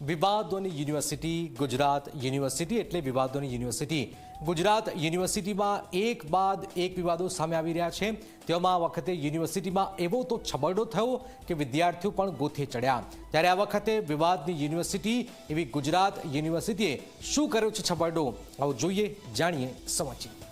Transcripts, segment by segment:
વિવાદોની university, Gujarat university એટલે વિવાદોની university. Gujarat યુનિવર્સિટીમાં એક બાદ એક વિવાદો સામે આવી રહ્યા છે. તેમાં આ વખતે યુનિવર્સિટીમાં એવો તો છબરડો થયો કે વિદ્યાર્થીઓ પણ ગોથે ચડ્યા. ત્યારે આ વખતે વિવાદની યુનિવર્સિટી એવી ગુજરાત યુનિવર્સિટીએ શું કર્યો છે છબરડો? આવો જોઈએ, જાણીએ સમજીએ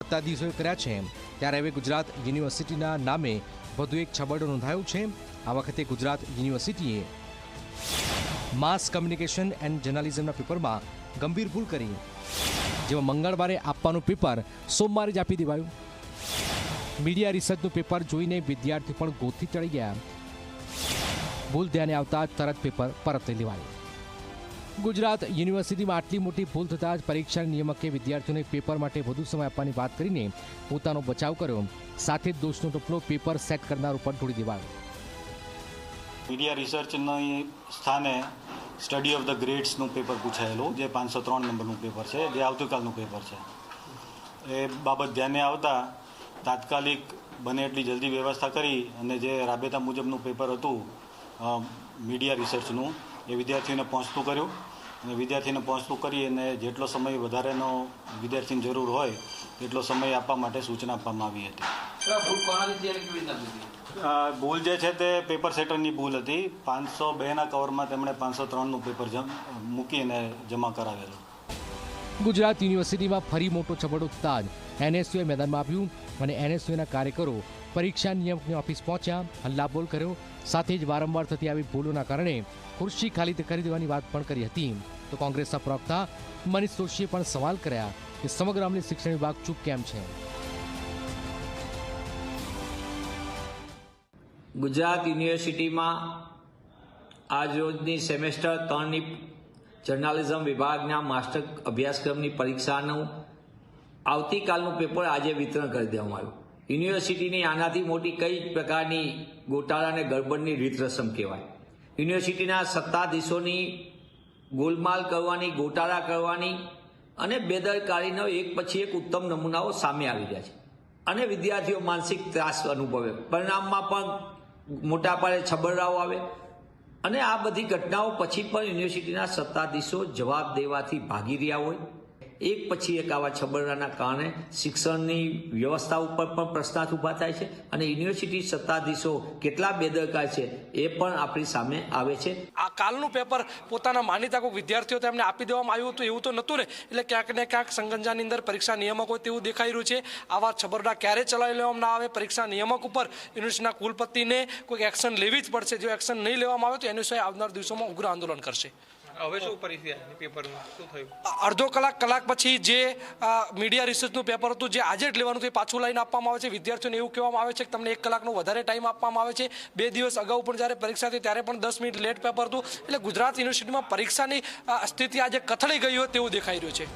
સત્તાધીશોએ કર્યા છે. ત્યારે હવે ગુજરાત યુનિવર્સિટીના નામે વધુ એક છબરડો નોંધાયો છે. આ વખતે ગુજરાત યુનિવર્સિટીએ માસ કમ્યુનિકેશન એન્ડ જર્નાલિઝમના પેપરમાં ગંભીર ભૂલ કરી. જેમાં મંગળવારે આપવાનું પેપર સોમવારે જ આપી દેવાયું. મીડિયા રિસર્ચનું પેપર જોઈને વિદ્યાર્થીઓ પણ ગોથી ચડી ગયા. ભૂલ ધ્યાને આવતા તરત પેપર પરત લેવાયું. ગુજરાત યુનિવર્સિટીમાં આટલી મોટી ભૂલ થતાં જ પરીક્ષા નિયામકે વિદ્યાર્થીઓને પેપર માટે વધુ સમય આપવાની વાત કરીને પોતાનો બચાવ કર્યો. સાથે જ દોષનો ટોપલો પેપર સેટ કરનાર ઉપર ઢોળી દેવાયો. મીડિયા રિસર્ચના સ્થાને સ્ટડી ઓફ ધ ગ્રેડ્સનું પેપર પૂછાયેલું, જે પાંચસો ત્રણ નંબરનું પેપર છે, જે આવતીકાલનું પેપર છે. એ બાબત ધ્યાને આવતા તાત્કાલિક બને એટલી જલ્દી વ્યવસ્થા કરી અને જે રાબેતા મુજબનું પેપર હતું મીડિયા રિસર્ચનું એ વિદ્યાર્થીઓને પહોંચતું કર્યું. અને વિદ્યાર્થીને પહોંચતું કરી અને જેટલો સમય વધારેનો વિદ્યાર્થીની જરૂર હોય તેટલો સમય આપવા માટે સૂચના આપવામાં આવી હતી. ભૂલ જે છે તે પેપર સેટરની ભૂલ હતી. પાંચસો બેના કવરમાં તેમણે પાંચસો ત્રણનું પેપર જમ મૂકી અને જમા કરાવેલું. ગુજરાત યુનિવર્સિટીમાં ફરી મોટો છબડો તાજ એનએસયુએ મેદાનમાં આવ્યું અને એનએસયુના કાર્યકરો પરીક્ષા નિયામકની ઓફિસ પહોંચ્યા, હલ્લાબોલ કર્યો. સાથે જ વારંવાર થતી આવી ભૂલોના કારણે ખુરશી ખાલી કરી દેવાની વાત પણ કરી હતી. તો કોંગ્રેસના પ્રવક્તા મનીષ જોશીએ પણ સવાલ કર્યા કે સમગ્ર અમલી શિક્ષણ વિભાગ ચૂપ કેમ છે? ગુજરાત યુનિવર્સિટીમાં આજ રોજની સેમેસ્ટર ત્રણની જર્નાલિઝમ વિભાગના માસ્ટર અભ્યાસક્રમની પરીક્ષાનું આવતીકાલનું પેપર આજે વિતરણ કરી દેવામાં આવ્યું. યુનિવર્સિટીની આનાથી મોટી કઈ પ્રકારની ગોટાળા અને ગડબડની રીત રસમ કહેવાય. યુનિવર્સિટીના સત્તાધીશોની ગોલમાલ કરવાની, ગોટાળા કરવાની અને બેદરકારીનો એક પછી એક ઉત્તમ નમૂનાઓ સામે આવી રહ્યા છે. અને વિદ્યાર્થીઓ માનસિક ત્રાસ અનુભવે. પરિણામમાં પણ મોટા પાયે છબરડાઓ આવે. અને આ બધી ઘટનાઓ પછી પણ યુનિવર્સિટીના સત્તાધીશો જવાબ દેવાથી ભાગી રહ્યા હોય. એક પછી એક આવા છબરડાના કારણે શિક્ષણની વ્યવસ્થા ઉપર પણ પ્રશ્નાર્થ ઊભા થાય છે અને યુનિવર્સિટી સત્તાધીશો કેટલા બેદરકાર છે એ પણ આપણી સામે આવે છે. આ કાલનું પેપર પોતાના માનીતા કોઈ વિદ્યાર્થીઓ તેમને આપી દેવામાં આવ્યું હતું એવું તો નહોતું ને? એટલે ક્યાંક ને ક્યાંક સંગંજાની અંદર પરીક્ષા નિયામક હોય તેવું દેખાઈ રહ્યું છે. આવા છબરડા ક્યારે ચલાવી લેવામાં ના આવે? પરીક્ષા નિયામક ઉપર યુનિવર્સિટીના કુલપતિને કોઈ એક્શન લેવી જ પડશે. જો એક્શન નહીં લેવામાં આવે તો એની આવનાર દિવસોમાં ઉગ્ર આંદોલન કરશે. હવે શું પરિસ્થિતિ આવી પેપરનું શું થયું? અડધો કલાક કલાક પછી જે મીડિયા રિસર્ચનું પેપર હતું જે આજે જ લેવાનું હતું એ પાછું લઈને આપવામાં આવે છે. વિદ્યાર્થીઓને એવું કહેવામાં આવે છે કે તમને એક કલાકનો વધારે ટાઈમ આપવામાં આવે છે. બે દિવસ અગાઉ પણ જ્યારે પરીક્ષા હતી ત્યારે પણ દસ મિનિટ લેટ પેપર હતું. એટલે ગુજરાત યુનિવર્સિટીમાં પરીક્ષાની સ્થિતિ આજે કથળી ગઈ હોય તેવું દેખાઈ રહ્યું છે.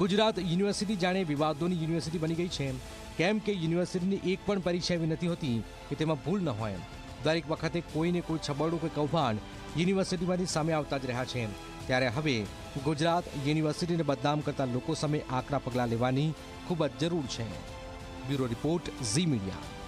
ગુજરાત યુનિવર્સિટી જાણે વિવાદોની યુનિવર્સિટી બની ગઈ છે કેમ કે યુનિવર્સિટીની એક પણ પરીક્ષા એવી નથી હોતી કે તેમાં ભૂલ ન હોય દરેક વખતે કોઈને કોઈ છબરડું કોઈ કૌભાંડ યુનિવર્સિટીમાંથી સામે આવતા જ રહ્યા છે. ત્યારે હવે ગુજરાત યુનિવર્સિટીને બદનામ કરતા લોકો સામે આકરા પગલાં લેવાની ખૂબ જ જરૂર છે. Bureau report Zee media.